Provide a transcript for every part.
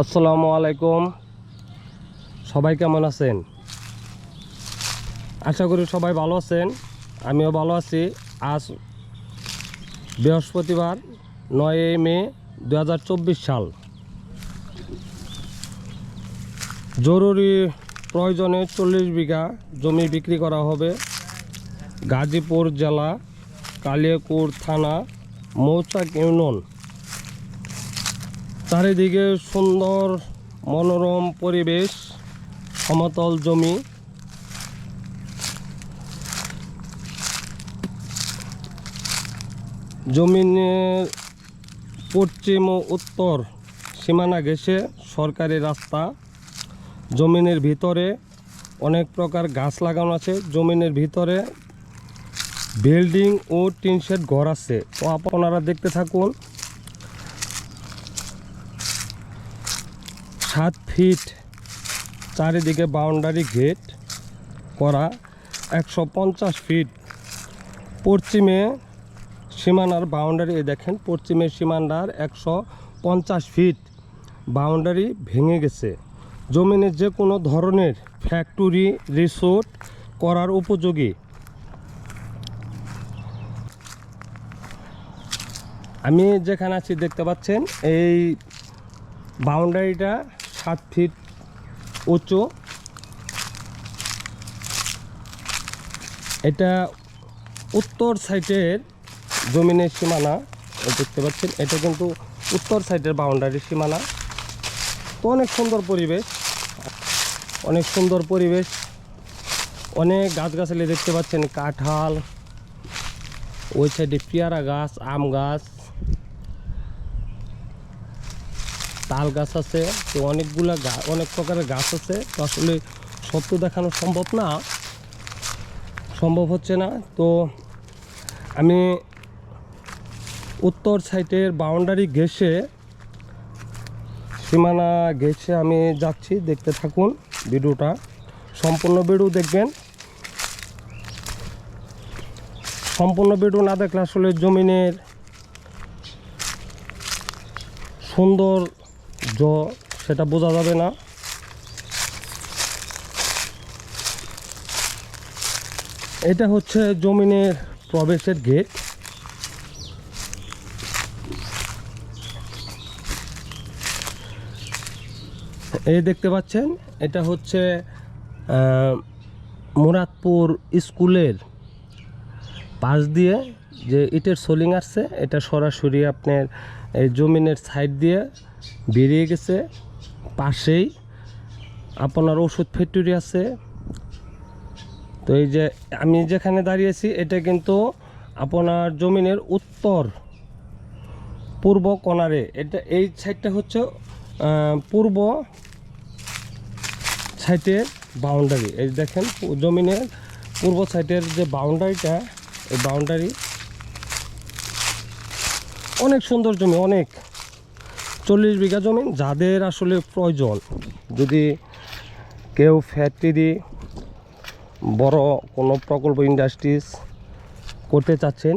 আসসালামু আলাইকুম। সবাই কেমন আছেন? আশা করি সবাই ভালো আছেন। আমিও ভালো আছি। আজ বৃহস্পতিবার নয় মে দু হাজার চব্বিশ সাল। জরুরি প্রয়োজনে চল্লিশ বিঘা জমি বিক্রি করা হবে। গাজীপুর জেলা কালিয়াকুর থানা, মৌচাক ইউনিয়ন। চারিদিকে সুন্দর মনোরম পরিবেশ, সমতল জমি। জমিনের পশ্চিম ও উত্তর সীমানা ঘেঁষে সরকারি রাস্তা। জমিনের ভিতরে অনেক প্রকার গাছ লাগানো আছে। জমিনের ভিতরে বিল্ডিং ও টিন শেড ঘর আছে। তো আপনারা দেখতে থাকুন। সাত ফিট চারিদিকে বাউন্ডারি গেট করা একশো পঞ্চাশ ফিট। পশ্চিমে সীমানার বাউন্ডারি দেখেন পশ্চিমের সীমানার একশো পঞ্চাশ ফিট বাউন্ডারি ভেঙে গেছে। জমিনে যে কোনো ধরনের ফ্যাক্টরি, রিসোর্ট করার উপযোগী। আমি যেখানে আছি দেখতে পাচ্ছেন, এই বাউন্ডারিটা সাত ফিট উঁচু। এটা উত্তর সাইডের জমিনের সীমানা দেখতে পাচ্ছেন। এটা কিন্তু উত্তর সাইডের বাউন্ডারির সীমানা। তো অনেক সুন্দর পরিবেশ, অনেক সুন্দর পরিবেশ। অনেক গাছগাছালি দেখতে পাচ্ছেন, কাঁঠাল, ওই সাইডে পেয়ারা গাছ, আম গাছ। তাল গাছ আছে, তো অনেকগুলা অনেক প্রকারের গাছ আছে। তো আসলে সত্য দেখানো সম্ভব না, সম্ভব হচ্ছে না। তো আমি উত্তর সাইডের বাউন্ডারি ঘেসে সীমানা ঘেসে আমি যাচ্ছি, দেখতে থাকুন ভিডিওটা। সম্পূর্ণ ভিডিও দেখবেন। সম্পূর্ণ ভিডিও না দেখলে আসলে জমিনের সুন্দর জ সেটা বোঝা যাবে না। এটা হচ্ছে জমিনের প্রবেশের গেট এই দেখতে পাচ্ছেন, এটা হচ্ছে মুরাদপুর স্কুলের পাশ দিয়ে যে ইটের সোলিং আসছে, এটা সরাসরি আপনার এই জমিনের সাইড দিয়ে বেরিয়ে গেছে। পাশেই আপনার ওষুধ ফ্যাক্টরি আছে। তো এই যে আমি যেখানে দাঁড়িয়েছি এটা কিন্তু আপনার জমিনের উত্তর পূর্ব কোনারে এটা এই সাইডটা হচ্ছে পূর্ব সাইডের বাউন্ডারি এই দেখেন, জমিনের পূর্ব সাইটের যে বাউন্ডারিটা এই বাউন্ডারি অনেক সুন্দর জমি, অনেক। চল্লিশ বিঘা জমি, যাদের আসলে প্রয়োজন। যদি কেউ ফ্যাক্টরি বড় কোনো প্রকল্প ইন্ডাস্ট্রিজ করতে চাচ্ছেন,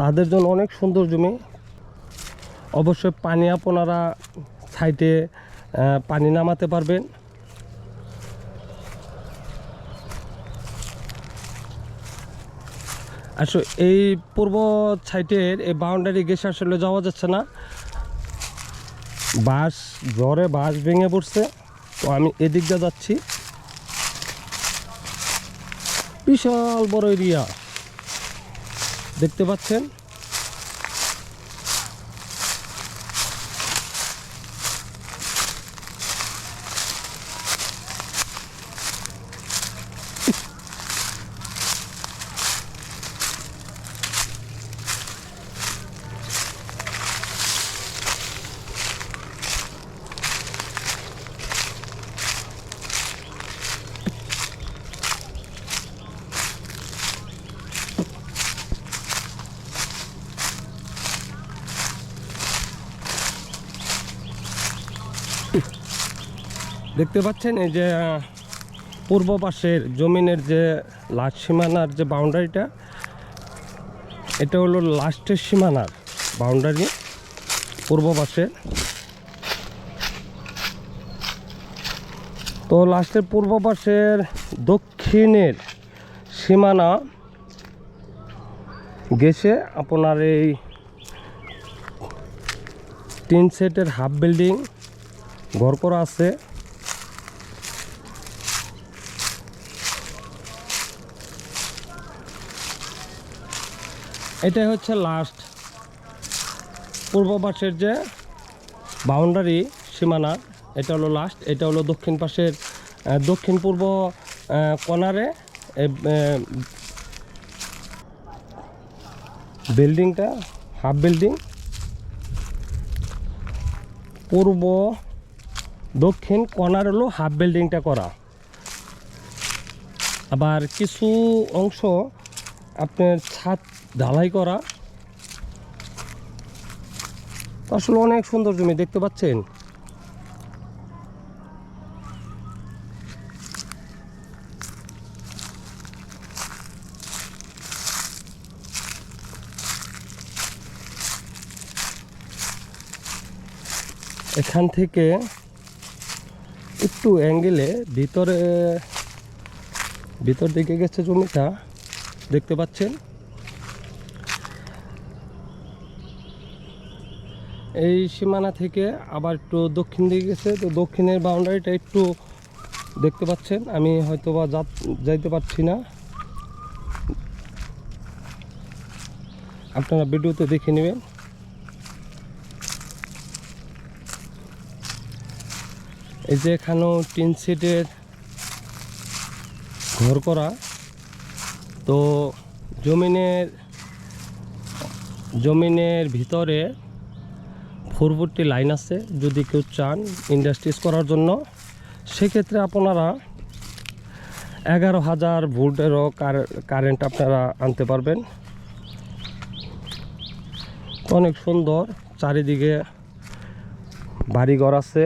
তাদের জন্য অনেক সুন্দর জমি। অবশ্যই পানি আপনারা সাইডে পানি নামাতে পারবেন। আসলে এই পূর্ব সাইটের এই বাউন্ডারি গেছে আসলে যাওয়া যাচ্ছে না। বাস জ্বরে বাস ভেঙে পড়ছে। তো আমি এদিক দিয়ে যাচ্ছি। বিশাল বড় এরিয়া দেখতে পাচ্ছেন? দেখতে পাচ্ছেন এই যে পূর্ব পাশের জমিনের যে লাস্ট সীমানার যে বাউন্ডারিটা, এটা হলো লাস্টের সীমানার বাউন্ডারি, পূর্ব পাশে। তো লাস্টের পূর্ব পাশের দক্ষিণের সীমানা গেছে আপনার এই তিন সেটের হাফ বিল্ডিং, ঘর করা আছে। এটাই হচ্ছে লাস্ট পূর্ব পাশের যে বাউন্ডারি সীমানা এটা হলো লাস্ট এটা হলো দক্ষিণ পাশের দক্ষিণ পূর্ব আহ, বিল্ডিংটা হাফ বিল্ডিং পূর্ব দক্ষিণ কর্নার হলো হাফ বিল্ডিংটা করা। আবার কিছু অংশ আপনার ছাদ ঢালাই করা। আসলে অনেক সুন্দর জমি, দেখতে পাচ্ছেন? এখান থেকে একটু অ্যাঙ্গেলে ভিতরে, ভিতর দিকে গেছে জমিটা, দেখতে পাচ্ছেন? এই সীমানা থেকে আবার একটু দক্ষিণ দিকে গেছে। তো দক্ষিণের বাউন্ডারিটা একটু দেখতে পাচ্ছেন। আমি হয়তো বা যাইতে পারছি না। আপনারা ভিডিওতে দেখে নেবেন। এই যে এখানেও টিন সেটের ঘর করা। তো জমিনের জমিনের ভিতরে ফুরবুটি লাইন আছে, যদি কেউ চান ইন্ডাস্ট্রিজ করার জন্য, সেক্ষেত্রে আপনারা এগারো হাজার ভোল্টেরও কারেন্ট আপনারা আনতে পারবেন। অনেক সুন্দর, চারিদিকে বাড়িঘর আছে।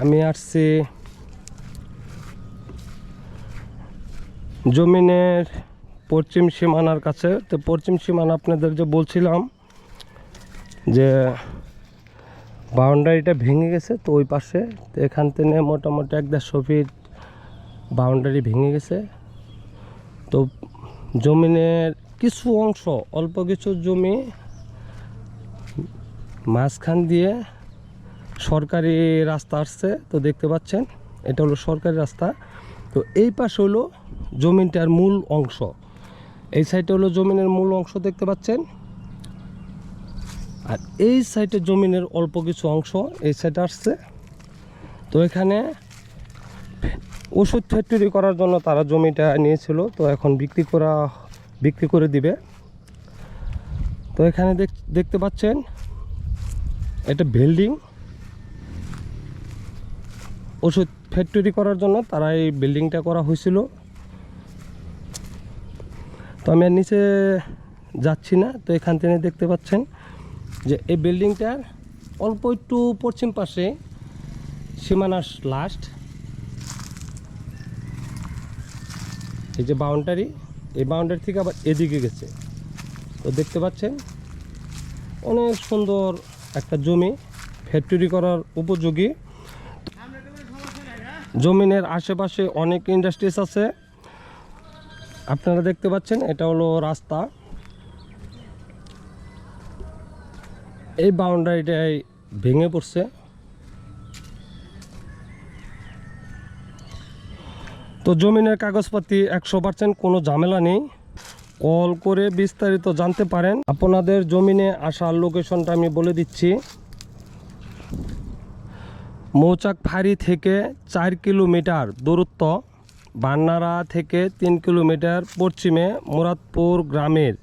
আমি আসছি জমিনের পশ্চিম সীমানার কাছে। তো পশ্চিম সীমানা আপনাদের যে বলছিলাম যে বাউন্ডারিটা ভেঙে গেছে, তো ওই পাশে তো এখান থেকে মোটামুটি এক দেড়শো ফিট বাউন্ডারি ভেঙে গেছে। তো জমিনের কিছু অংশ, অল্প কিছু জমি মাঝখান দিয়ে সরকারি রাস্তা আসছে, তো দেখতে পাচ্ছেন, এটা হলো সরকারি রাস্তা। তো এই পাশে হলো জমিনটার মূল অংশ। এই সাইডে হলো জমিনের মূল অংশ দেখতে পাচ্ছেন। আর এই সাইডে জমিনের অল্প কিছু অংশ এই সাইডে আসছে। তো এখানে ওষুধ ফ্যাক্টরি করার জন্য তারা জমিটা নিয়েছিল, তো এখন বিক্রি করা, বিক্রি করে দিবে। তো এখানে দেখ- দেখতে পাচ্ছেন, এটা বিল্ডিং ওষুধ ফ্যাক্টরি করার জন্য তারা এই বিল্ডিংটা করা হয়েছিল। তো আমি আর নিচে যাচ্ছি না, তো এখান থেকে দেখতে পাচ্ছেন যে এই বিল্ডিংটার অল্প একটু পশ্চিম পাশে সীমানার লাস্ট এই যে বাউন্ডারি এই বাউন্ডারি থেকে আবার এদিকে গেছে। তো দেখতে পাচ্ছেন, অনেক সুন্দর একটা জমি ফ্যাক্টরি করার উপযোগী। জমিনের আশেপাশে অনেক ইন্ডাস্ট্রিজ আছে। আপনারা দেখতে পাচ্ছেন, এটা হলো রাস্তা। এই বাউন্ডারিটাই ভেঙে পড়ছে। তো জমিনের কাগজপাতি একশো পার্সেন্ট কোনো ঝামেলা নেই। কল করে বিস্তারিত জানতে পারেন। আপনাদের জমিনে আসার লোকেশনটা আমি বলে দিচ্ছি। মৌচাক ফাঁড়ি থেকে চার কিলোমিটার দূরত্ব, বান্নারা থেকে তিন কিলোমিটার পশ্চিমে মুরাদপুর গ্রামের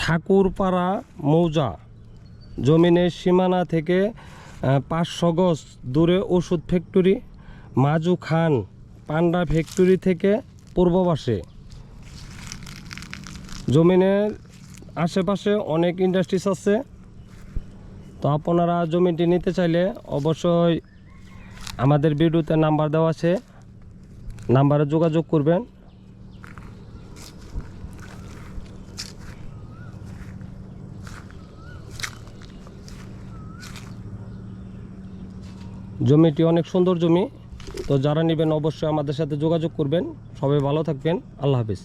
ঠাকুরপাড়া মৌজা। জমিনের সীমানা থেকে পাঁচশো গজ দূরে ওষুধ ফ্যাক্টরি, মাজু খান পান্ডা ফ্যাক্টরি থেকে পূর্ববাসে। জমিনের আশেপাশে অনেক ইন্ডাস্ট্রিজ আছে। তো আপনারা জমিটি নিতে চাইলে অবশ্যই আমাদের ভিডিওতে নাম্বার দেওয়া আছে। নাম্বারে যোগাযোগ করবেন। জমিটি অনেক সুন্দর জমি। তো যারা নেবেন অবশ্যই আমাদের সাথে যোগাযোগ করবেন। সবাই ভালো থাকবেন। আল্লাহ হাফিজ।